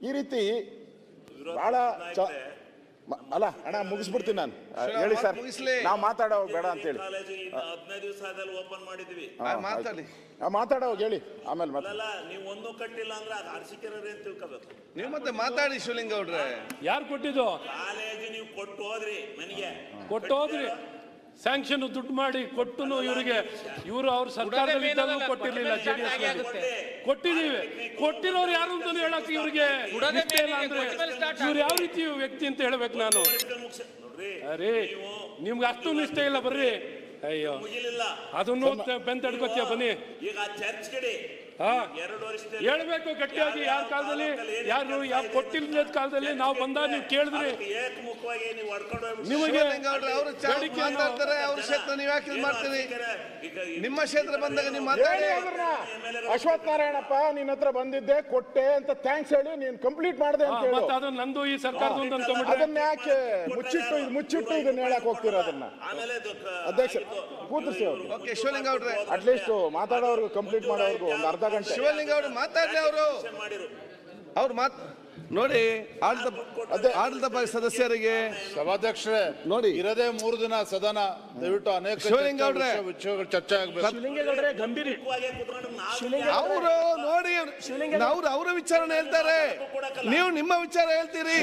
ಈ ರೀತಿ ಬಹಳ ಅಲ್ಲ ಅಣ್ಣ ಮುಗಿಸ್ಬಿಡ್ತೀನಿ ನಾನು. ಹೇಳಿ ಸರ್. ಮುಗಿಸ್ಲಿ. ನಾವು ಮಾತಾಡೋ ಬೇಡ ಅಂತ ಹೇಳಿ. ಇನ್ನು ಹದಿನೈದು ದಿವಸ ಆದಲ್ಲಿ ಓಪನ್ ಮಾಡಿದ್ವಿ. ಮಾತಾಡಿ ಆ, ಮಾತಾಡೋ. ಹೇಳಿ. ಆಮೇಲೆ ಅಲ್ಲ ನೀವು ಒಂದು ಕಟ್ಟಿಲ್ಲ ಅಂದ್ರೆ ಅದು ಅರ್ಸಿಕೆರೇ ಅಂತ ತಿಳ್ಕೋಬೇಕು. ನೀವು ಮತ್ತೆ ಮಾತಾಡಿ ಶಿವಲಿಂಗ ಅವ್ರೆ. ಯಾರು ಕೊಟ್ಟಿದ್ದು? ಕಾಲೇಜು ನೀವು ಕೊಟ್ಟು ಹೋದ್ರಿ ನನಗೆ ಕೊಟ್ಟು ಹೋದ್ರಿ. ಸ್ಯಾಂಕ್ಷನ್ ದುಡ್ಡು ಮಾಡಿ ಕೊಟ್ಟು ಇವರಿಗೆ ಇವರು ಅವ್ರ ಸರ್ಕಾರದಲ್ಲಿ ಕೊಟ್ಟಿರಲಿಲ್ಲ ಜೆಡಿಎಸ್ ಜೆ ಡಿ ಎಸ್ ಕೊಟ್ಟಿದೀವಿ ಕೊಟ್ಟಿರೋರು ಯಾರು ಅಂತ ಹೇಳಕ್ ಇವ್ರಿಗೆ ಇವ್ರು ಯಾವ ರೀತಿ ವ್ಯಕ್ತಿ ಅಂತ ಹೇಳ್ಬೇಕು ನಾನು? ಅರೇ ನಿಮ್ಗೆ ಅಷ್ಟು ಇಷ್ಟ ಇಲ್ಲ ಬರ್ರಿ. ಅಯ್ಯೋ. ಮುಗಿಲಿಲ್ಲ. ಅದನ್ನು ಬೆಂತಡ್ಕೋತೀಯ ಬನ್ನಿ. ಈಗ ಚರ್ಚ್ ಕಡೆ ಹೇಳ್ಬೇಕು ಗಟ್ಟಿಯಾಗಿ ಯಾರ ಕಾಲದಲ್ಲಿ? ಯಾರು ಯಾವ ಕೊಟ್ಟಿಲ್ಲದ ಕಾಲದಲ್ಲಿ ನಾವು ಬಂದ ನೀವು ಕೇಳಿದ್ರಿ. ನಿಮಗೆ ಶಿವಲಿಂಗ ಅವ್ರೆ ಅವ್ರು ಚೆನ್ನಾಗಿ ಬೇಡಿಕೆ ಏನು? ಮಾತಾಡ್ತಾರೆ ಅವ್ರ ಕ್ಷೇತ್ರ ನೀವು ಯಾಕೆ ಇದು ಮಾಡ್ತೀರಿ? ನಿಮ್ಮ ಕ್ಷೇತ್ರ ಬಂದಾಗ ನೀವು ಮಾತಾಡಿ. ಹೇಳಿ ಅದನ್ನ ಅಶ್ವಥ್ ನಾರಾಯಣಪ್ಪ ನಿನ್ನ ಹತ್ರ ಬಂದಿದ್ದೆ ಕೊಟ್ಟೆ ಅಂತ ಥ್ಯಾಂಕ್ಸ್ ಹೇಳಿ ನೀನ್ ಕಂಪ್ಲೀಟ್ ಮಾಡಿದೆ ಅಂತ ಹೇಳಿ. ಮತ್ತೆ ಅದು ನಂದು ಈ ಸರ್ಕಾರದ ಒಂದು ಅದನ್ನ ಯಾಕೆ ಮುಚ್ಚಿಟ್ಟು ಇದು ಮುಚ್ಚಿಟ್ಟು ಇದನ್ನ ಹೇಳಕ್ ಹೋಗ್ತೀರಾ ಅದನ್ನ? ಅಧ್ಯಕ್ಷ ಶಿವಲಿಂಗ ಅವ್ರೆ. ಅಟ್ಲೀಸ್ಟ್ ಮಾತಾಡೋರ್ಗು ಕಂಪ್ಲೀಟ್ ಮಾಡೋರ್ಗು ಒಂದು ಅರ್ಧ ಗಂಟೆ ಶಿವಲಿಂಗ ಅವರು ಮಾತಾಡಲಿ ಅವರು. ಅವ್ರು ಮಾತ್ ನೋಡಿ ಆಡಳಿತ ಅದೇ. ಆಡಳಿತ ಪಕ್ಷ ಸದಸ್ಯರಿಗೆ ಸಭಾಧ್ಯಕ್ಷರೇ ನೋಡಿ. ಇರದೇ ಮೂರು ದಿನ ಸದನ ದಯವಿಟ್ಟು ಅನೇಕ ಶಿವಲಿಂಗ ಚರ್ಚೆ ಅವ್ರೆ. ವಿಷಯ- ವಿಷಯಗಳು ಚರ್ಚೆ ಆಗಬೇಕು. ಅವರು ನೋಡಿ ಅವ್ರು. ಅವರ ವಿಚಾರಣೆ ಹೇಳ್ತಾರೆ. ನೀವು ನಿಮ್ಮ ವಿಚಾರ ಹೇಳ್ತೀರಿ.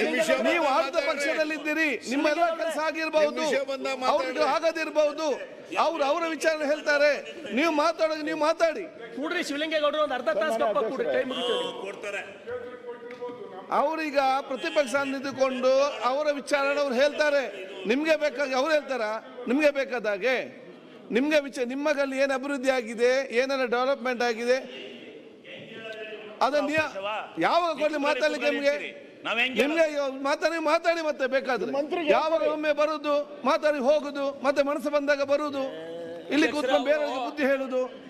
ನೀವು ಆಡಳಿತ ಪಕ್ಷದಲ್ಲಿದ್ದೀರಿ. ನಿಮ್ಮೆಲ್ಲ ಕೆಲಸ ಆಗಿರ್ಬಹುದು. ಅವ್ರಿಗೆ ಆಗದಿರ್ಬಹುದು ಅವ್ರು ಅವರ ವಿಚಾರ ಹೇಳ್ತಾರೆ. ನೀವು ಮಾತಾಡೋದು ನೀವು ಮಾತಾಡಿ. ಕೂಡ್ರಿ ಶಿವಲಿಂಗೇಗೌಡರು ಒಂದು ಅರ್ಧ ತಾಸು ಟೈಮ್ ಅವ್ರೀಗ ಪ್ರತಿಪಕ್ಷ ನಿಂತುಕೊಂಡು ಅವರ ವಿಚಾರನ ಅವ್ರು ಹೇಳ್ತಾರೆ. ನಿಮ್ಗೆ ಬೇಕಾಗಿ ಅವ್ರು ಹೇಳ್ತಾರ? ನಿಮ್ಗೆ ಬೇಕಾದಾಗೆ ನಿಮ್ಗೆ ವಿಚಾರ ನಿಮ್ಮಲ್ಲಿ ಏನು ಅಭಿವೃದ್ಧಿ ಆಗಿದೆ? ಏನೆಲ್ಲ ಡೆವಲಪ್ಮೆಂಟ್ ಆಗಿದೆ? ಅದನ್ನ ಯಾವಾಗ ಕೊಡ್ಲಿ ಮಾತಾಡ್ಲಿಕ್ಕೆ ನಿಮ್ಗೆ? ನಿಮ್ಗೆ ಮಾತಾಡಿ ಮಾತಾಡಿ ಮತ್ತೆ ಬೇಕಾದ್ರೆ. ಯಾವಾಗ ಒಮ್ಮೆ ಬರುದು ಮಾತಾಡಿ ಹೋಗುದು ಮತ್ತೆ ಮನಸ್ಸು ಬಂದಾಗ ಬರುದು. ಇಲ್ಲಿ ಕೂತ್ಕೊಂಡು ಬೇರೆ ಬುದ್ಧಿ ಹೇಳುದು.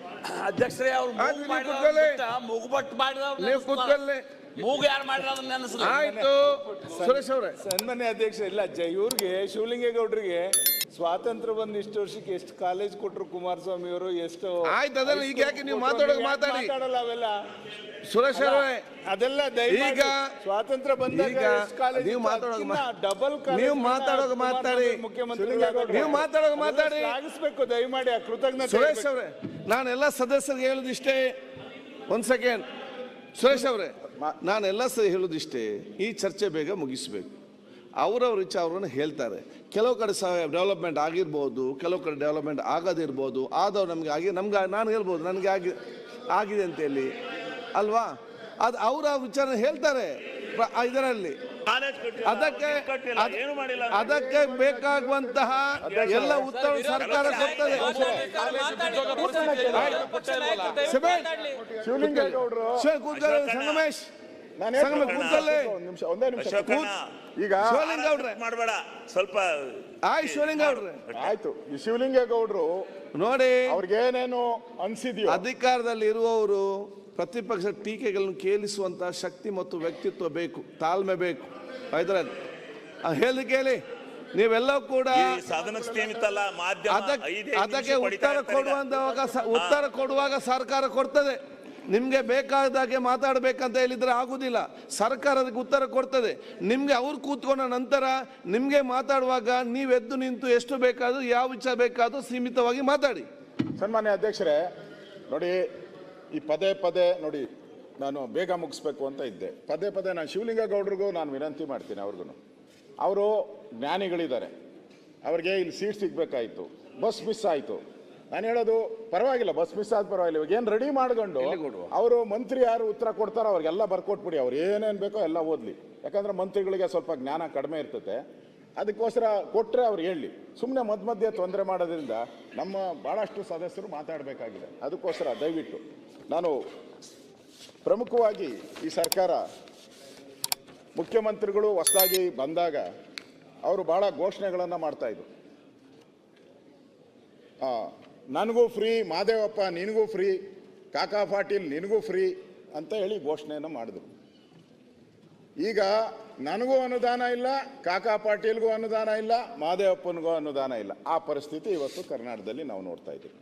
ಅಧ್ಯಕ್ಷರೇ ಅವ್ರು ಆಯ್ತು, ನೀವು ಕೂತ್ಕೊಳ್ಳಿ. ಮೂಗುಬಟ್ಟು ಮಾಡಿದವ್ರು ನೀವು ಕೂತ್ಕೊಳ್ಳಿ ಮೂಗು ಯಾರು ಮಾಡಿರೋದನ್ನ ನೆನೆಸಿದ್ರು ಆಯ್ತು ಸುರೇಶ್ ಅವರೇ ಸನ್ಮಾನ್ಯ ಅಧ್ಯಕ್ಷ ಇಲ್ಲ ಜ ಇವ್ರಿಗೆ ಶಿವಲಿಂಗೇಗೌಡರಿಗೆ ಸ್ವಾತಂತ್ರ್ಯ ಬಂದ ಇಷ್ಟು ವರ್ಷಕ್ಕೆ ಎಷ್ಟು ಕಾಲೇಜ್ ಕೊಟ್ರು ಕುಮಾರಸ್ವಾಮಿ ಅವರು ಎಷ್ಟು ಆಯ್ತು, ಅದೆಲ್ಲ ಈಗ ಯಾಕೆ ನೀವು ಮಾತಾಡೋದು ಮಾತಾಡಿ. ಮಾತಾಡಲ್ಲ ಅವೆಲ್ಲ ಸುರೇಶ್ ಅವರೇ ಅದೆಲ್ಲ ದಯಮಾಡಿ ಈಗ- ಸ್ವಾತಂತ್ರ್ಯ ಬಂದಾಗ ಈಗ ಎಷ್ಟು ಕಾಲೇಜ್ ನೀವು ಮಾತಾಡೋದು ಮಾ- ಡಬಲ್ ನೀವು ಮಾತಾಡೋದು ಮಾತಾಡಿ. ಮುಖ್ಯಮಂತ್ರಿ ನೀವು ಮಾತಾಡೋದು ಮಾತಾಡಿ. ಶ್ಲಾಘಿಸ್ಬೇಕು ದಯಮಾಡಿ ಆ ಕೃತಜ್ಞತೆ ಸುರೇಶ್. ಅವರೇ ನಾನೆಲ್ಲ ಸದಸ್ಯರಿಗೆ ಹೇಳೋದಿಷ್ಟೇ ಒಂದ್ ಸೆಕೆಂಡ್ ಸುರೇಶ್ ಅವರೇ ನಾನೆಲ್ಲ ಸಹ ಹೇಳೋದಿಷ್ಟೇ ಈ ಚರ್ಚೆ ಬೇಗ ಮುಗಿಸ್ಬೇಕು. ಅವರವ್ರ ವಿಚಾರವನ್ನು ಹೇಳ್ತಾರೆ. ಕೆಲವು ಕಡೆ ಸಹ ಡೆವಲಪ್ಮೆಂಟ್ ಆಗಿರ್ಬೋದು ಕೆಲವು ಕಡೆ ಡೆವಲಪ್ಮೆಂಟ್ ಆಗದಿರ್ಬೋದು ಆದವ್ರು ನಮ್ಗೆ ಆಗಿ ನಮ್ಗೆ ನಾನು ಹೇಳ್ಬೋದು ನನಗೆ ಆಗಿ ಆಗಿದೆ ಅಂತೇಳಿ ಅಲ್ವಾ? ಅದು ಅವರ ವಿಚಾರ ಹೇಳ್ತಾರೆ. ಇದರಲ್ಲಿ. ಅದಕ್ಕೆ ಅದಕ್ಕೆ ಬೇಕಾಗುವಂತಹ ಎಲ್ಲ ಉತ್ತರ ಸರ್ಕಾರ ಕೊಡ್ತದೆ. ಸಂಗಮೇಶ್. ಒಂದ್ ನಿಮಿಷ ಒಂದೇ ನಿಮಿಷ. ಅಶೋಕಣ್ಣ, ಈಗ ಮಾಡಬೇಡ. ಸ್ವಲ್ಪ ಆಯ್ ಶಿವಲಿಂಗೌಡ್ರೆ ಆಯ್ತು. ಈ ಶಿವಲಿಂಗೇಗೌಡರು ನೋಡಿ ಅವ್ರಿಗೇನೇನು ಅನ್ಸಿದ್ಯೋ? ಅಧಿಕಾರದಲ್ಲಿ ಇರುವವರು ಪ್ರತಿಪಕ್ಷ ಟೀಕೆಗಳನ್ನು ಕೇಳಿಸುವಂಥ ಶಕ್ತಿ ಮತ್ತು ವ್ಯಕ್ತಿತ್ವ ಬೇಕು ತಾಳ್ಮೆ ಬೇಕು. ಹೈದರಾಬಾದ್. ಹೇಳಿ ಕೇಳಿ. ನೀವೆಲ್ಲ ಕೂಡ ಅದಕ್ಕೆ ಉತ್ತರ ಸ- ಉತ್ತರ ಕೊಡುವಾಗ ಸರ್ಕಾರ ಕೊಡ್ತದೆ. ನಿಮ್ಗೆ ಬೇಕಾದಾಗೆ ಮಾತಾಡ್ಬೇಕಂತ ಹೇಳಿದ್ರೆ ಆಗುದಿಲ್ಲ. ಸರ್ಕಾರ ಅದಕ್ಕೆ ಉತ್ತರ ಕೊಡ್ತದೆ. ನಿಮ್ಗೆ ಅವ್ರು ಕೂತ್ಕೊಂಡ ನಂತರ ನಿಮ್ಗೆ ಮಾತಾಡುವಾಗ ನೀವು ಎದ್ದು ನಿಂತು ಎಷ್ಟು ಬೇಕಾದರೂ ಯಾವ ವಿಚಾರ ಬೇಕಾದ್ರೂ ಸೀಮಿತವಾಗಿ ಮಾತಾಡಿ. ಸನ್ಮಾನ್ಯ ಅಧ್ಯಕ್ಷರೇ ನೋಡಿ ಈ ಪದೇ ಪದೇ ನೋಡಿ ನಾನು ಬೇಗ ಮುಗಿಸ್ಬೇಕು ಅಂತ ಇದ್ದೆ. ಪದೇ ಪದೇ ನಾನು ಶಿವಲಿಂಗ ಗೌಡ್ರಿಗೂ ನಾನು ವಿನಂತಿ ಮಾಡ್ತೀನಿ ಅವ್ರಿಗೂ ಅವರು ಜ್ಞಾನಿಗಳಿದ್ದಾರೆ. ಅವ್ರಿಗೆ ಇಲ್ಲಿ ಸೀಟ್ ಸಿಗ್ಬೇಕಾಯ್ತು. ಬಸ್ ಮಿಸ್ ಆಯಿತು. ನಾನು ಹೇಳೋದು ಪರವಾಗಿಲ್ಲ ಬಸ್ ಮಿಸ್ ಆದ ಪರವಾಗಿಲ್ಲ. ಇವಾಗ ಏನು ರೆಡಿ ಮಾಡ್ಕೊಂಡು ಅವರು ಮಂತ್ರಿ ಯಾರು ಉತ್ತರ ಕೊಡ್ತಾರೋ ಅವ್ರಿಗೆಲ್ಲ ಬರ್ಕೊಟ್ಬಿಡಿ. ಅವ್ರು ಏನೇನು ಬೇಕೋ ಎಲ್ಲ ಓದಲಿ. ಯಾಕಂದ್ರೆ ಮಂತ್ರಿಗಳಿಗೆ ಸ್ವಲ್ಪ ಜ್ಞಾನ ಕಡಿಮೆ ಇರ್ತದೆ. ಅದಕ್ಕೋಸ್ಕರ ಕೊಟ್ಟರೆ ಅವ್ರು ಹೇಳಿ. ಸುಮ್ಮನೆ ಮಧ್ಯ ಮಧ್ಯೆ ತೊಂದರೆ ಮಾಡೋದ್ರಿಂದ ನಮ್ಮ ಭಾಳಷ್ಟು ಸದಸ್ಯರು ಮಾತಾಡಬೇಕಾಗಿದೆ. ಅದಕ್ಕೋಸ್ಕರ ದಯವಿಟ್ಟು ನಾನು ಪ್ರಮುಖವಾಗಿ ಈ ಸರ್ಕಾರ ಮುಖ್ಯಮಂತ್ರಿಗಳು ಹೊಸದಾಗಿ ಬಂದಾಗ ಅವರು ಭಾಳ ಘೋಷಣೆಗಳನ್ನು ಮಾಡ್ತಾಯಿದ್ರು ನನಗೂ ಫ್ರೀ, ಮಾದೇವಪ್ಪ ನಿನಗೂ ಫ್ರೀ, ಕಾಕಾ ಪಾಟೀಲ್ ನಿನಗೂ ಫ್ರೀ ಅಂತ ಹೇಳಿ ಘೋಷಣೆಯನ್ನು ಮಾಡಿದ್ರು. ಈಗ ನನಗೂ ಅನುದಾನ ಇಲ್ಲ, ಕಾಕಾ ಪಾಟೀಲ್ಗೂ ಅನುದಾನ ಇಲ್ಲ, ಮಾದೇವಪ್ಪನಿಗೂ ಅನುದಾನ ಇಲ್ಲ. ಆ ಪರಿಸ್ಥಿತಿ ಇವತ್ತು ಕರ್ನಾಟಕದಲ್ಲಿ ನಾವು ನೋಡ್ತಾ ಇದ್ದೀವಿ.